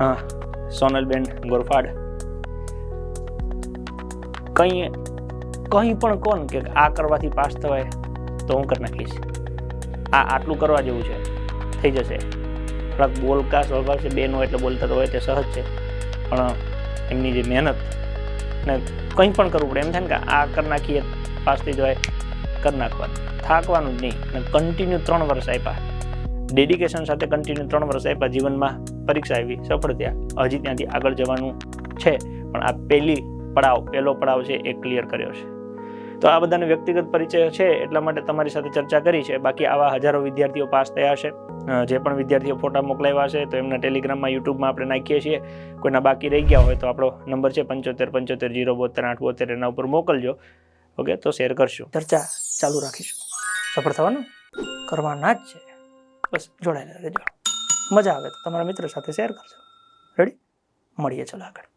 હા, સોનલબેન ગોરફાડ. કંઈ કંઈ પણ કોણ કે આ કરવાથી પાસ થવાય, તો હું કરી નાખીશ. આ આટલું કરવા જેવું છે. થઈ જશે. થોડાક બોલકા સ્વભાવ છે, બેનો એટલે બોલતા તો હોય તે સહજ છે. પણ એમની જે મહેનત ને કંઈ પણ કરવું પડે. એમ થાય ને કે આ કરી નાખીએ, પાસ થઈ જવાય, કરી નાખવાનું. થાકવાનું જ નહીં. અને કન્ટિન્યુ ત્રણ વર્ષ આપ્યા. ડેડિકેશન સાથે કન્ટિન્યુ ત્રણ વર્ષ આપ્યા જીવનમાં. પરીક્ષા આવી, સફળ થયા. હજી ત્યાંથી આગળ જવાનું છે, પણ આ પહેલી પડાવ, પહેલો પડાવ છે, એ ક્લિયર કર્યો છે. તો આ બધાને વ્યક્તિગત પરિચય છે, એટલા માટે તમારી સાથે ચર્ચા કરી છે. બાકી આવા હજારો વિદ્યાર્થીઓ પાસ થયા છે. જે પણ વિદ્યાર્થીઓ ફોટા મોકલાવ્યા છે, તો એમના ટેલિગ્રામમાં, યુટ્યુબમાં આપણે નાખીએ છીએ. કોઈના બાકી રહી ગયા હોય તો આપણો નંબર છે પંચોતેર પંચોતેર, જીરો બોતેર આઠ બોતેર એના ઉપર મોકલજો. ઓકે, તો શેર કરશું. ચર્ચા ચાલુ રાખીશું. સફળ થવાનું? કરવાના જ છે. બસ, જોડાયેલા રહેજો. મજા આવે તો તમારા મિત્રો સાથે શેર કરજો. રેડી મળીએ ચલો આગળ.